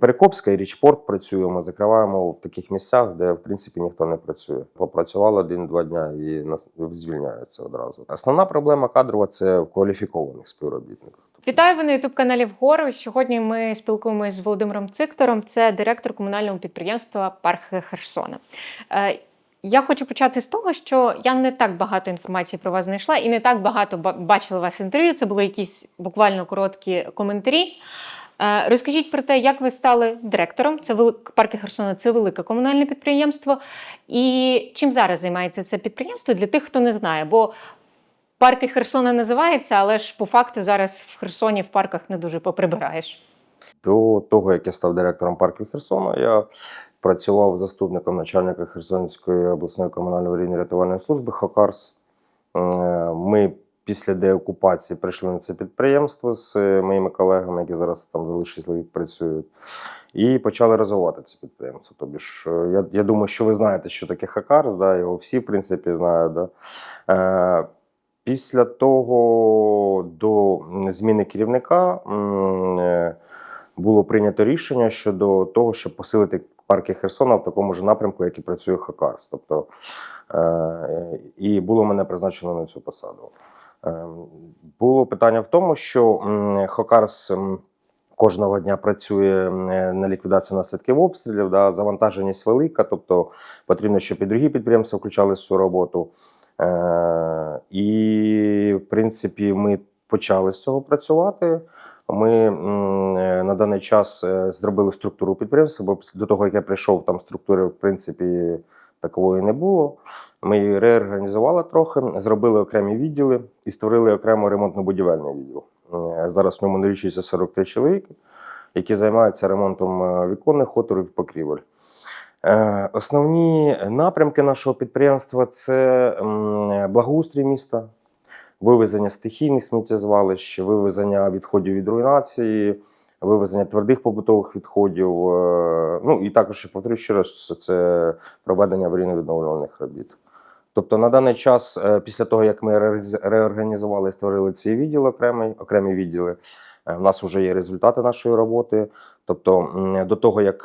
Перекопська, і Річпорт працюємо. Закриваємо в таких місцях, де в принципі ніхто не працює. Попрацювали один-два дня і звільняються одразу. Основна проблема кадрова це в кваліфікованих співробітниках. Вітаю ви на youtube каналі Вгору. Сьогодні ми спілкуємося з Володимиром Циктором. Це директор комунального підприємства Парк Херсона. Е, Я хочу почати з того, що я не так багато інформації про вас знайшла і не так багато ба- бачила вас інтерв'ю. Це були якісь буквально короткі коментарі. Е, Розкажіть про те, як ви стали директором. Це парки Херсона, це велике комунальне підприємство. І чим зараз займається це підприємство для тих, хто не знає. Бо парки Херсона називається, але ж по факту зараз в Херсоні в парках не дуже поприбираєш. До того, як я став директором парків Херсона, я працював заступником начальника Херсонської обласної комунальної аварійної рятувальної служби Хокарс. Е, Ми після деокупації прийшли на це підприємство з е, моїми колегами, які зараз там залишилися працюють, і почали розвивати це підприємство. Тобі ж, е, я, я думаю, що ви знаєте, що таке Хакарс, да, його всі, в принципі, знають. Да. Е, Після того до зміни керівника е, було прийнято рішення щодо того, щоб посилити парки Херсона в такому ж напрямку, як і працює Хакарс. Тобто, і було мене призначено на цю посаду. Е, було питання в тому, що Хокарс кожного дня працює на ліквідацію наслідків обстрілів, да, завантаженість велика, тобто потрібно, щоб і другі підприємства включалися в цю роботу. Е, і, в принципі, ми почали з цього працювати. Ми е, на даний час е, зробили структуру підприємства, бо до того, як я прийшов, там структури, в принципі, такової не було. Ми її реорганізували трохи, зробили окремі відділи і створили окремо ремонтно-будівельний відділ. Е, Зараз в ньому налічується 43 чоловіки, які займаються ремонтом е, віконних отворів і покрівель. Е, Основні напрямки нашого підприємства це благоустрій міста, вивезення стихійних сміттєзвалищ, вивезення відходів від руйнації, вивезення твердих побутових відходів. е, Ну і також я повторюю ще раз, це проведення аварійно-відновлювальних робіт. Тобто на даний час, е, після того як ми реорганізували і створили цей відділ окремий, окремі відділи, е, в нас вже є результати нашої роботи. Тобто, до того як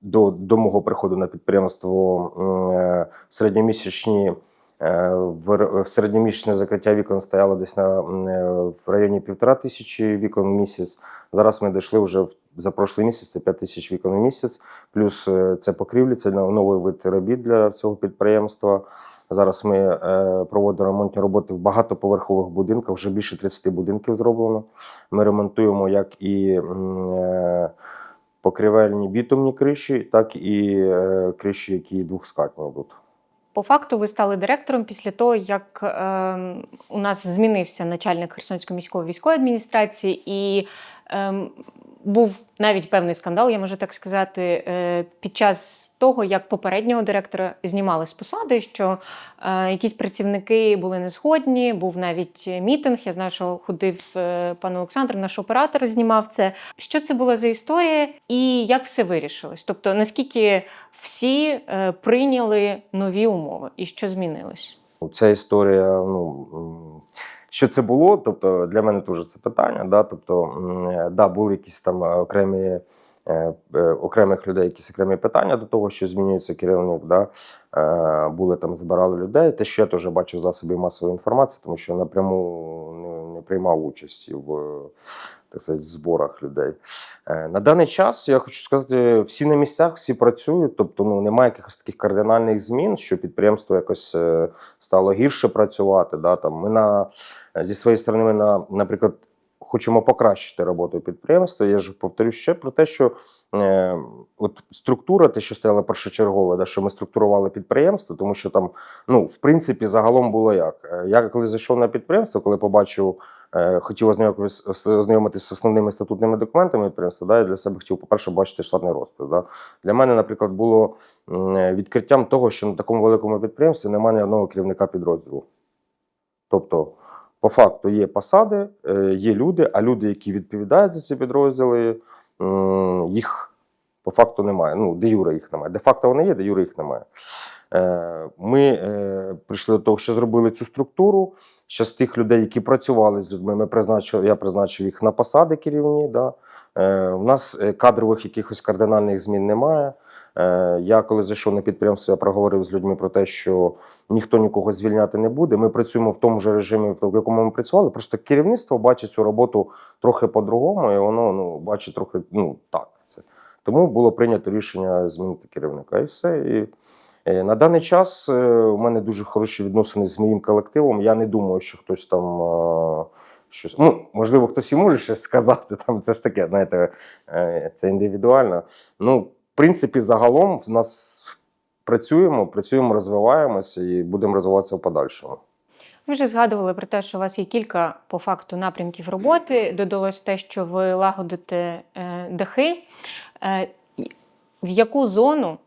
до, до мого приходу на підприємство середньомісячні в, р- в середньомісячне закриття вікон стояло десь на е, в районі півтора тисячі вікон в місяць. Зараз ми дійшли вже в, за прошлий місяць, це 5 тисяч вікон в місяць. Плюс е, це покрівлі, це но- новий вид робіт для цього підприємства. Зараз ми е, проводимо ремонтні роботи в багатоповерхових будинках. Вже більше 30 будинків зроблено. Ми ремонтуємо як і е, покривельні бітумні криші, так і е, криші, які двохскатні йдуть. По факту ви стали директором після того, як е, у нас змінився начальник Херсонської міської військової адміністрації, і е, був навіть певний скандал, я можу так сказати, е, під час того, як попереднього директора знімали з посади, що е, якісь працівники були не згодні, був навіть мітинг. Я знаю, що ходив е, пан Олександр, наш оператор, знімав це. Що це була за історія, і як все вирішилось? Тобто, наскільки всі е, прийняли нові умови, і що змінилось? Ця історія, ну що це було? Тобто для мене теж це питання. Да? Тобто, е, да, були якісь там окремі. Е, е, Окремих людей якісь окремі питання до того, що змінюється керівник. Да? Е, Були там, збирали людей. Те, що я теж бачив в засобі масової інформації, тому що напряму не, приймав участі в, так сказати, зборах людей. На даний час я хочу сказати, всі на місцях, всі працюють, тобто ну, немає якихось таких кардинальних змін, що підприємство якось стало гірше працювати. Да, там, ми на, зі своєї сторони, ми на, наприклад, хочемо покращити роботу підприємства. Я ж повторю ще про те, що е, от структура, те, що стояла першочергове, да, що ми структурували підприємство, тому що там, ну, в принципі, загалом було як. Е, Я коли зайшов на підприємство, коли побачив. е, Хотів ознайомитися, з основними статутними документами підприємства. Да, я для себе хотів, по-перше, бачити штатний розпис. Да. Для мене, наприклад, було е, відкриттям того, що на такому великому підприємстві немає ні одного керівника підрозділу. Тобто, по факту є посади, е, є люди, а люди, які відповідають за ці підрозділи, їх по факту немає. Ну, де юра їх немає. Де факто вони є, де юра їх немає. Е, Ми е, прийшли до того, що зробили цю структуру. Що з тих людей, які працювали з людьми, ми призначили, я призначив їх на посади керівні. Да? Е, У нас е, кадрових якихось кардинальних змін немає. Е, Я коли зайшов на підприємство, я проговорив з людьми про те, що ніхто нікого звільняти не буде. Ми працюємо в тому ж режимі, в якому ми працювали. Просто керівництво бачить цю роботу трохи по-другому, і воно ну, бачить трохи ну, так. Це. Тому було прийнято рішення змінити керівника. І все. І, е, на даний час е, у мене дуже хороші відносини з моїм колективом. Я не думаю, що хтось там. Щось, ну, можливо, хтось і може щось сказати. Там це ж таке, знаєте, це індивідуально. Ну, принципі, загалом в нас працюємо, працюємо, розвиваємося і будемо розвиватися в подальшому. Ви вже згадували про те, що у вас є кілька по факту напрямків роботи. Додалось те, що ви лагодите е, дахи. Е, в яку зону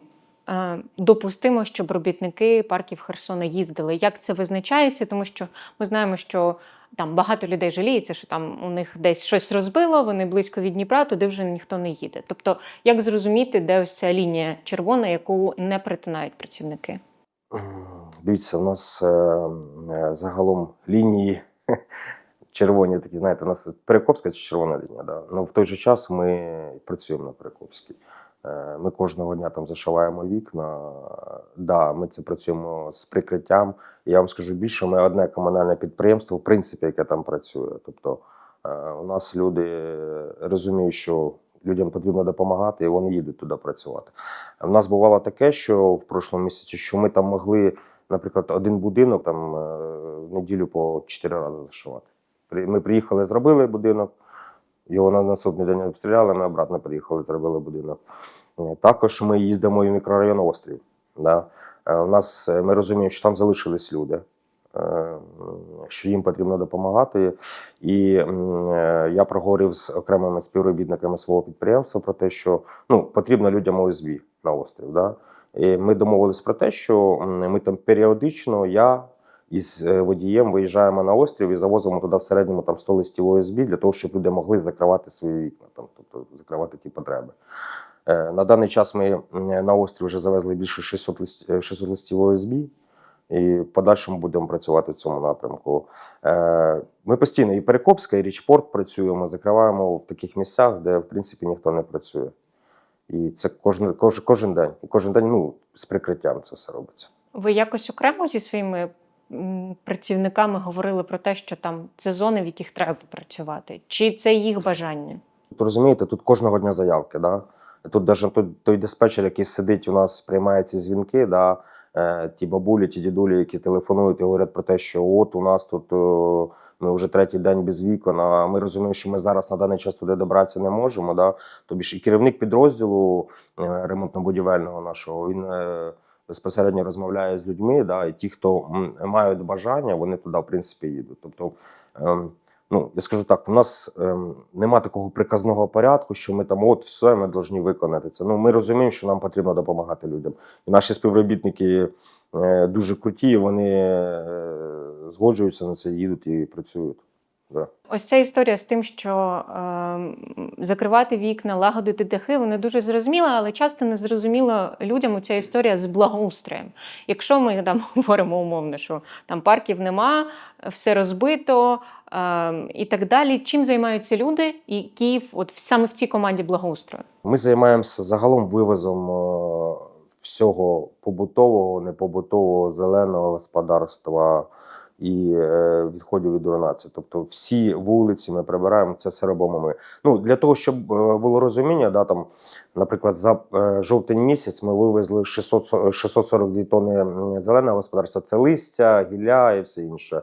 е, допустимо, щоб робітники парків Херсона їздили? Як це визначається? Тому що ми знаємо, що там багато людей жаліється, що там у них десь щось розбило, вони близько від Дніпра, туди вже ніхто не їде. Тобто, як зрозуміти, де ось ця лінія червона, яку не перетинають працівники? Дивіться, у нас е, е, загалом лінії червоні такі, знаєте, у нас Перекопська чи червона лінія. Да? Ну, в той же час ми працюємо на Перекопській. Е, Ми кожного дня там зашиваємо вікна. Да, ми це працюємо з прикриттям. Я вам скажу більше, ми одне комунальне підприємство, в принципі, яке там працює. Тобто е, у нас люди розуміють, що людям потрібно допомагати, і вони їдуть туди працювати. У нас бувало таке, що в прошлому місяці, що ми там могли, наприклад, один будинок там е, в неділю по чотири рази зашивати. Ми приїхали, зробили будинок. Його на наступний день обстріляли, ми обратно приїхали, зробили будинок. Е, Також ми їздимо в мікрорайон Острів. Да? Е, У нас е, ми розуміємо, що там залишились люди, що їм потрібно допомагати. І я проговорив з окремими співробітниками свого підприємства про те, що ну, потрібно людям ОСБ на острів. Да? І ми домовились про те, що ми там періодично, я із е, водієм виїжджаємо на острів і завозимо туди в середньому там 100 листів ОСБ для того, щоб люди могли закривати свої вікна, там, тобто закривати ті потреби. Е, На даний час ми на острів вже завезли більше 600 листів, 600 листів ОСБ. І подальшому будемо працювати в цьому напрямку. Е, Ми постійно і Перекопська, і Річпорт працюємо, закриваємо в таких місцях, де в принципі ніхто не працює. І це кожен, кожен, кожен день. І кожен день ну, з прикриттям це все робиться. Ви якось окремо зі своїми працівниками говорили про те, що там це зони, в яких треба працювати? Чи це їх бажання? Тут розумієте, тут кожного дня заявки. Да? Тут навіть той, той диспетчер, який сидить у нас, приймає ці дзвінки, да? е, ті бабулі, ті дідулі, які телефонують і говорять про те, що от у нас тут ми вже третій день без вікон, а ми розуміємо, що ми зараз на даний час туди добратися не можемо. Да? Тобі ж і керівник підрозділу е, ремонтно-будівельного нашого, він. е, Безпосередньо розмовляє з людьми, да, і ті, хто мають бажання, вони туди, в принципі, їдуть. Тобто, ем, ну, я скажу так, у нас ем, нема такого приказного порядку, що ми там, от все, ми повинні виконати це. Ну, ми розуміємо, що нам потрібно допомагати людям. І наші співробітники е, дуже круті, вони е, згоджуються на це, їдуть і працюють. Да. Ось ця історія з тим, що е, закривати вікна, лагодити дахи, вони дуже зрозуміла, але часто не зрозуміла людям ця історія з благоустроєм. Якщо ми там говоримо умовно, що там парків нема, все розбито е, і так далі. Чим займаються люди, які от саме в цій команді благоустрою? Ми займаємося загалом вивозом е, всього побутового, непобутового, зеленого господарства і е, відходів від руйнації. Тобто всі вулиці ми прибираємо, це все робимо ми. Ну, для того, щоб е, було розуміння, да, там, наприклад, за е, жовтень місяць ми вивезли 600, 642 тонни зеленого господарства. Це листя, гілля і все інше.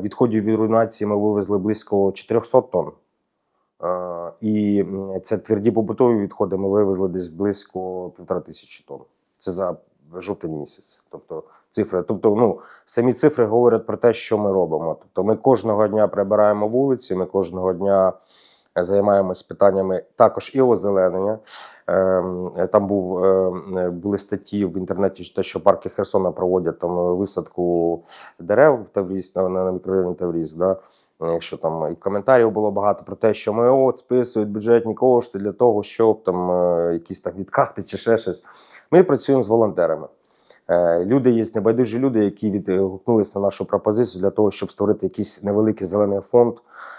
Відходів від руйнації ми вивезли близько 400 тонн. І це тверді побутові відходи ми вивезли десь близько півтора тисячі тонн. Це за жовтень місяць. Тобто цифри. Тобто, ну, самі цифри говорять про те, що ми робимо. Тобто ми кожного дня прибираємо вулиці, ми кожного дня е, займаємось питаннями також і озеленення. Ем, Там був, ем, були статті в інтернеті, те, що парки Херсона проводять там висадку дерев в Тавріс, на, на мікрорайоні Тавріс. Да? Якщо там і коментарів було багато про те, що ми от списують бюджетні кошти для того, щоб там е, якісь там відкати чи ще щось. Ми працюємо з волонтерами. Е, Люди є небайдужі люди, які відгукнулися на нашу пропозицію для того, щоб створити якийсь невеликий зелений фонд.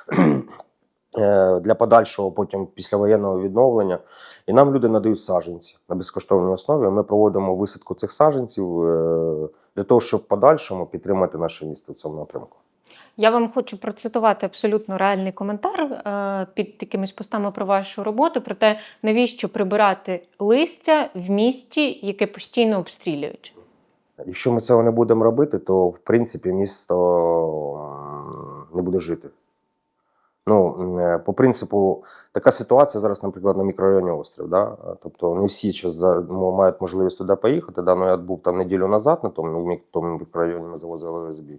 е, для подальшого потім післявоєнного відновлення. І нам люди надають саджанці на безкоштовній основі. Ми проводимо висадку цих саджанців е, для того, щоб подальшому підтримати наше місто в цьому напрямку. Я вам хочу процитувати абсолютно реальний коментар е, під якимись постами про вашу роботу, про те, навіщо прибирати листя в місті, яке постійно обстрілюють. Якщо ми цього не будемо робити, то в принципі місто не буде жити. Ну, е, по принципу, така ситуація зараз, наприклад, на мікрорайоні Острів. Да? Тобто не всі мають можливість туди поїхати. Да? Ну, я був там неділю назад на тому, тому мікрорайоні, ми завозили ОСБ.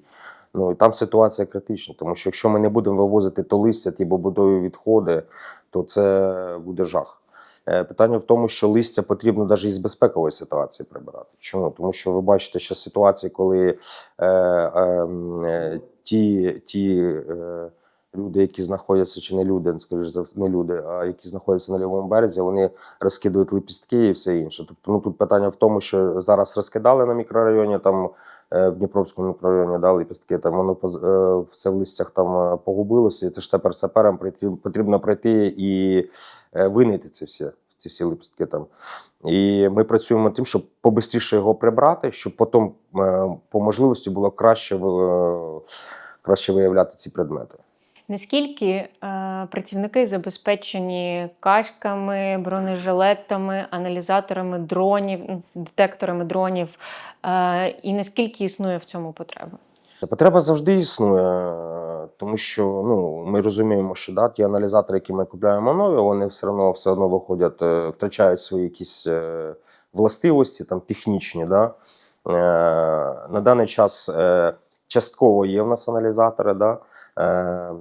Ну, і там ситуація критична, тому що якщо ми не будемо вивозити то листя, ті побудові відходи, то це буде жах. Е, Питання в тому, що листя потрібно навіть із безпекової ситуації прибирати. Чому? Тому що ви бачите що ситуації, коли е, е, е, ті, ті е, люди, які знаходяться, чи не люди, скоріш за не люди, а які знаходяться на лівому березі, вони розкидують лепістки і все інше. Тобто, ну тут питання в тому, що зараз розкидали на мікрорайоні, там е, в Дніпровському мікрорайоні да, лепістки, там воно е, все в листях там е, погубилося, і це ж тепер саперам потрібно прийти і е, винайти ці всі, ці всі лепістки там. І ми працюємо над тим, щоб побистріше його прибрати, щоб потім по можливості було краще, краще виявляти ці предмети. Наскільки е, працівники забезпечені касками, бронежилетами, аналізаторами дронів, детекторами дронів, е, і наскільки існує в цьому потреба? Потреба завжди існує, тому що ну, ми розуміємо, що да, ті аналізатори, які ми купуємо нові, вони все одно все одно виходять, е, втрачають свої якісь е, властивості, там технічні. Да? Е, На даний час е, частково є в нас аналізатори. Да? Е,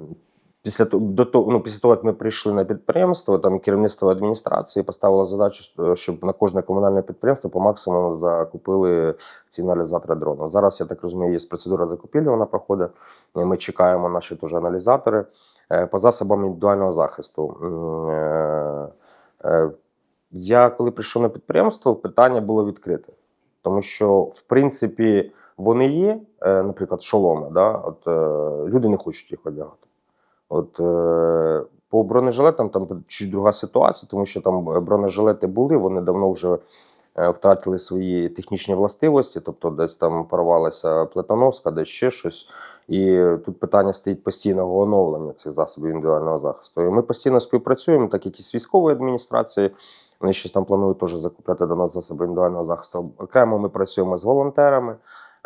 Після того, до того, ну, після того, як ми прийшли на підприємство, там керівництво адміністрації поставило задачу, щоб на кожне комунальне підприємство по максимуму закупили ці аналізатори дрону. Зараз я так розумію, є процедура закупівлі, вона проходить. Ми чекаємо наші теж аналізатори Е, по засобам індивідуального захисту. Е, е, Я коли прийшов на підприємство, питання було відкрите, тому що в принципі вони є, е, наприклад, шоломи. Да? От, е, люди не хочуть їх одягати. От, е, по бронежилетам там чуть друга ситуація, тому що там бронежилети були, вони давно вже втратили свої технічні властивості, тобто десь там порвалася плетоноска, десь ще щось. І тут питання стоїть постійного оновлення цих засобів індивідуального захисту. І ми постійно співпрацюємо, так як і з військовою адміністрацією. Вони щось там планують теж закупляти до нас засоби індивідуального захисту. Окремо ми працюємо з волонтерами.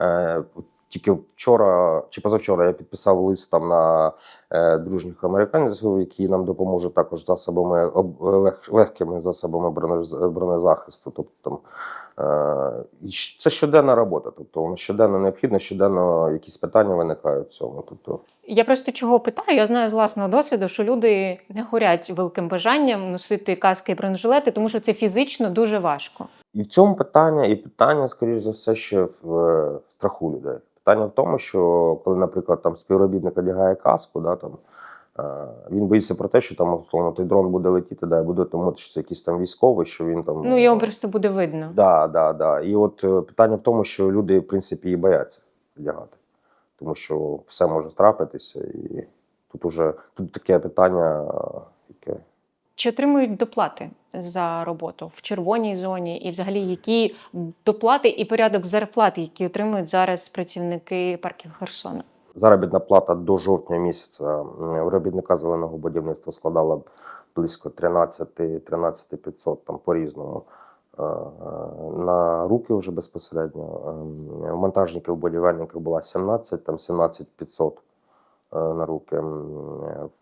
Е, Тільки вчора чи позавчора я підписав лист там на е, дружніх американців, які нам допоможуть також засобами об- лег, легкими засобами бронез- бронезахисту. Тобто там це щоденна робота. Тобто щоденно необхідно, щоденно якісь питання виникають в цьому. Тобто, Я просто чого питаю? Я знаю з власного досвіду, що люди не горять великим бажанням носити каски і бронежилети, тому що це фізично дуже важко. І в цьому питання, і питання, скоріш за все, ще в е, страху людей. Питання в тому, що коли, наприклад, там співробітник одягає каску, да, там, е, він боїться про те, що там, условно, той дрон буде летіти, да, і буде думати, що це якийсь там військовий, що він там. Ну його просто буде видно. Да, да, да. І от е, питання в тому, що люди, в принципі, і бояться одягати, тому що все може трапитися, і тут уже тут таке питання, е, яке. Чи отримують доплати за роботу в червоній зоні, і взагалі які доплати і порядок зарплати, які отримують зараз працівники парків Херсона? Заробітна плата до жовтня місяця робітника зеленого будівництва складала близько 13 13 500 там по-різному. Е, е, На руки вже безпосередньо. Ем, У монтажників, будівельників була 17, там 17 500 е, на руки.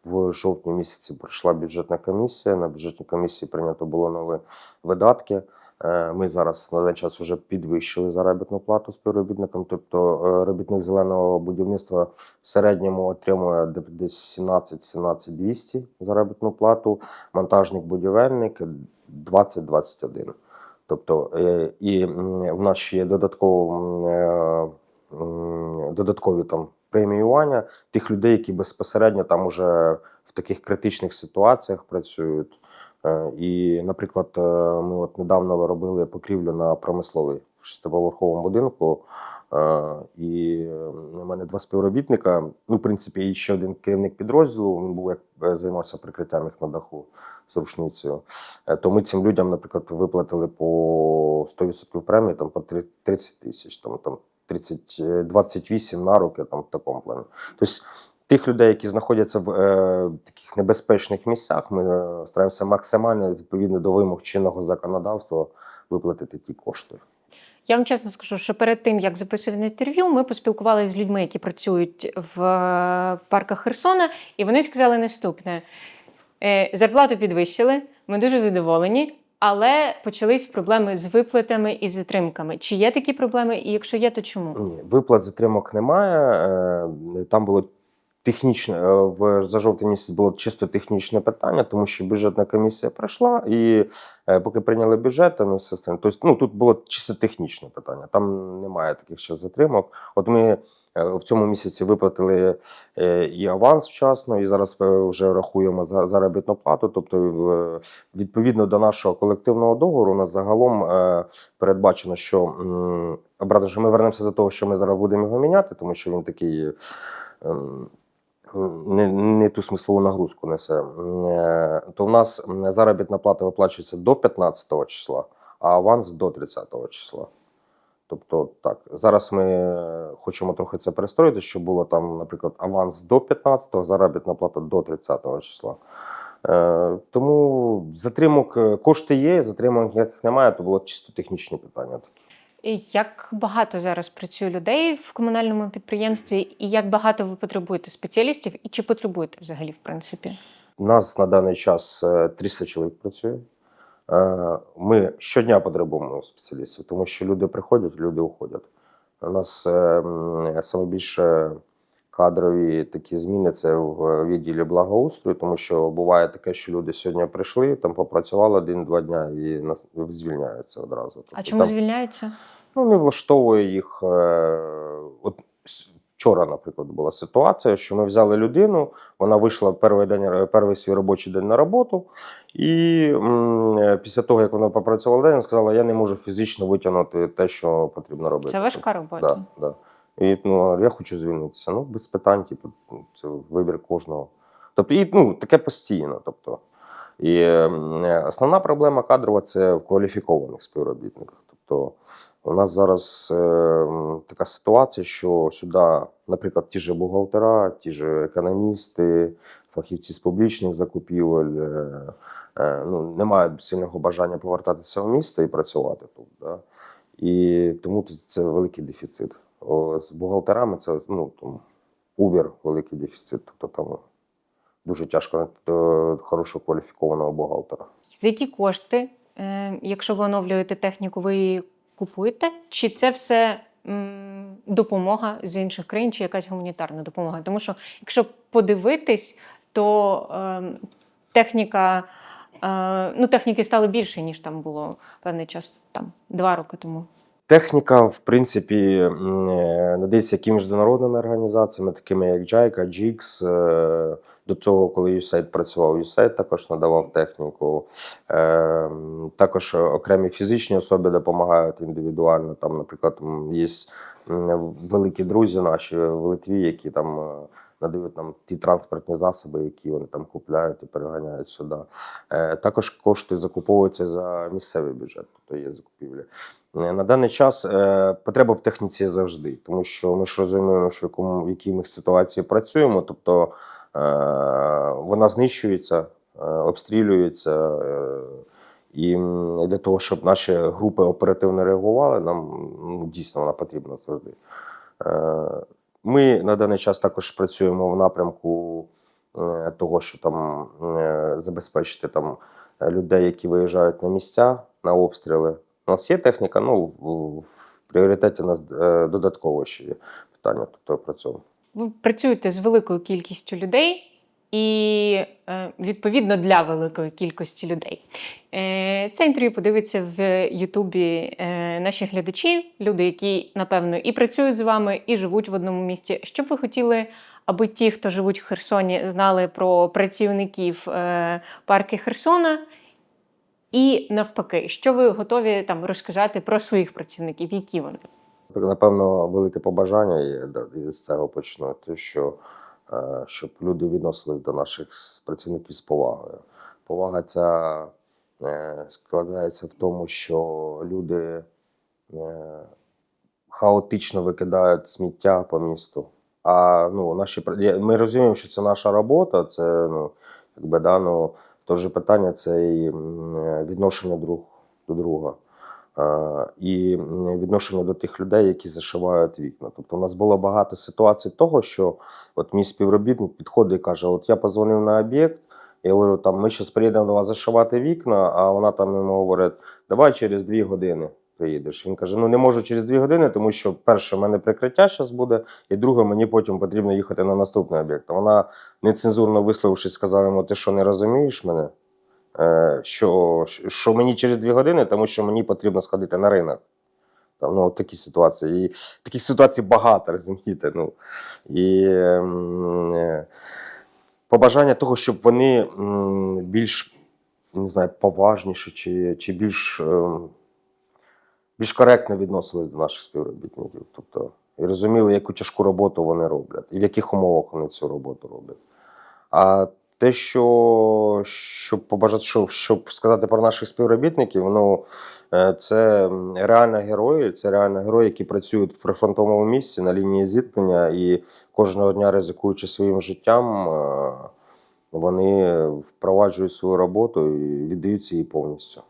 В жовтні місяці пройшла бюджетна комісія. На бюджетній комісії прийнято було нові видатки. Е, Ми зараз на даний час вже підвищили заробітну плату співробітникам. Тобто е, робітник зеленого будівництва в середньому отримує десь 17-17 200 заробітну плату, монтажник будівельник 20-21. Тобто, е, і в нас ще є додатково, додаткові там преміювання тих людей, які безпосередньо там уже в таких критичних ситуаціях працюють. Е, І, наприклад, е, ми от недавно робили покрівлю на промисловий шестиповерховому будинку. Е, І у мене два співробітника. Ну, в принципі, і ще один керівник підрозділу. Він був як займався прикриттям їх на даху з рушницею. То ми цим людям, наприклад, виплатили по 100% премії, там по три- 30 тисяч, там, там 30, е, 28 на руки, там в такому плані. Тобто тих людей, які знаходяться в е, таких небезпечних місцях, ми е, стараємося максимально відповідно до вимог чинного законодавства виплатити ті кошти. Я вам чесно скажу, що перед тим як записувати інтерв'ю, ми поспілкувалися з людьми, які працюють в е, парках Херсона, і вони сказали наступне: Е, зарплату підвищили, ми дуже задоволені. Але почались проблеми з виплатами і затримками. Чи є такі проблеми? І якщо є, то чому? Ні, виплат затримок немає. Е, Там було технічне е, в за жовтий місяць було чисто технічне питання, тому що бюджетна комісія пройшла, і е, поки прийняли бюджет, там і все остальне. Тобто, ну тут було чисто технічне питання. Там немає таких ще затримок. От ми е, в цьому місяці виплатили е, і аванс вчасно, і зараз е, вже рахуємо за заробітну плату. Тобто, е, відповідно до нашого колективного договору, у нас загалом передбачено, що м, обратно, що ми вернемося до того, що ми зараз будемо його міняти, тому що він такий. Не, не ту смислову нагрузку несе. Е, То в нас заробітна плата виплачується до 15 числа, а аванс до 30 числа. Тобто, так, зараз ми е, хочемо трохи це перестроїти, щоб було там, наприклад, аванс до 15-го, заробітна плата до 30-го числа. Е, тому затримок е, кошти є, затримок як немає, то було чисто технічні питання. такі. Як багато зараз працює людей в комунальному підприємстві, і як багато ви потребуєте спеціалістів, і чи потребуєте взагалі, в принципі? У нас на даний час е, 300 чоловік працює. Е, Ми щодня потребуємо спеціалістів, тому що люди приходять, люди уходять. У нас е, м, саме більше кадрові такі зміни це в відділі благоустрою, тому що буває таке, що люди сьогодні прийшли, там попрацювали один-два дня і звільняються одразу. А Тобто чому там- звільняються? Ну, не влаштовує їх. е, От вчора, наприклад, була ситуація, що ми взяли людину, вона вийшла перший день, перший свій робочий день на роботу, і м, е, після того, як вона попрацювала день, вона сказала, я не можу фізично витягнути те, що потрібно робити. Це важка робота. Да, да. І ну, я хочу звільнитися. Ну, без питань, типу, це вибір кожного. Тобто, і, ну, таке постійно. Тобто. І е, основна проблема кадрова це в кваліфікованих співробітниках. Тобто, у нас зараз е, така ситуація, що сюди, наприклад, ті ж бухгалтера, ті ж економісти, фахівці з публічних закупівель, е, е, ну, не мають сильного бажання повертатися в місто і працювати тут. Да? І тому це великий дефіцит. О, з бухгалтерами це ну, там, увір великий дефіцит. Тобто там дуже тяжко знайти хорошого кваліфікованого бухгалтера. За які кошти, е, якщо ви оновлюєте техніку, ви її купуєте? Чи це все м, допомога з інших країн, чи якась гуманітарна допомога? Тому що, якщо подивитись, то е, техніка. Ну, техніки стало більше, ніж там було певний час, там два роки тому. Техніка, в принципі, е, надається як міжнародними організаціями, такими як JICA, JIX. Е, До цього, коли USAID працював, USAID також надавав техніку. Е, Також окремі фізичні особи допомагають індивідуально. Там, наприклад, є великі друзі наші в Литві, які там надають нам ті транспортні засоби, які вони там купляють і переганяють сюди. Е, Також кошти закуповуються за місцевий бюджет, тобто є закупівлі. Е, На даний час е, потреба в техніці завжди, тому що ми ж розуміємо, що в якому в якій ми ситуації працюємо, тобто вона знищується, обстрілюється. І для того, щоб наші групи оперативно реагували, нам ну, дійсно вона потрібна завжди. Ми на даний час також працюємо в напрямку е, того, що там е, забезпечити там людей, які виїжджають на місця на обстріли. У нас є техніка, ну в, в пріоритеті у нас е, додатково ще є питання, тобто працюємо. Ви працюєте з великою кількістю людей і е, відповідно для великої кількості людей. Е, Це інтерв'ю подивиться в Ютубі е, наші глядачі, люди, які напевно і працюють з вами, і живуть в одному місті. Що б ви хотіли, аби ті, хто живуть в Херсоні, знали про працівників парки Херсона? І навпаки, що ви готові там розказати про своїх працівників, які вони? Напевно, велике побажання і з цього почну, те, що щоб люди відносились до наших працівників з повагою. Повага ця е, складається в тому, що люди е, хаотично викидають сміття по місту. А ну, наші ми розуміємо, що це наша робота, це ну, якби, да, ну, питання це і е, відношення друг до друга. Е, І відношення до тих людей, які зашивають вікна. Тобто, у нас було багато ситуацій того, що от мій співробітник підходить і каже: От я позвонив на об'єкт, я говорю, там ми зараз приїдемо до вас зашивати вікна, а вона там йому говорить, давай через дві години приїдеш. Він каже: Ну не можу через дві години, тому що перше, в мене прикриття зараз буде, і друге, мені потім потрібно їхати на наступний об'єкт. Вона нецензурно висловившись, сказала йому, ти що не розумієш мене? Е, Що, що мені через дві години, тому що мені потрібно сходити на ринок. Там, ну, такі ситуації. І таких ситуацій багато, розумієте. Ну. І ем, е, побажання того, щоб вони більш не знаю, поважніше чи, чи більш, ем, більш коректно відносились до наших співробітників. Тобто, і розуміли, яку тяжку роботу вони роблять, і в яких умовах вони цю роботу роблять. А те, що щоб побажати, що, щоб сказати про наших співробітників, ну е, це реальні герої, це реально герої, які працюють в прифронтовому місці на лінії зіткнення і кожного дня ризикуючи своїм життям, е, вони впроваджують свою роботу і віддаються їй повністю.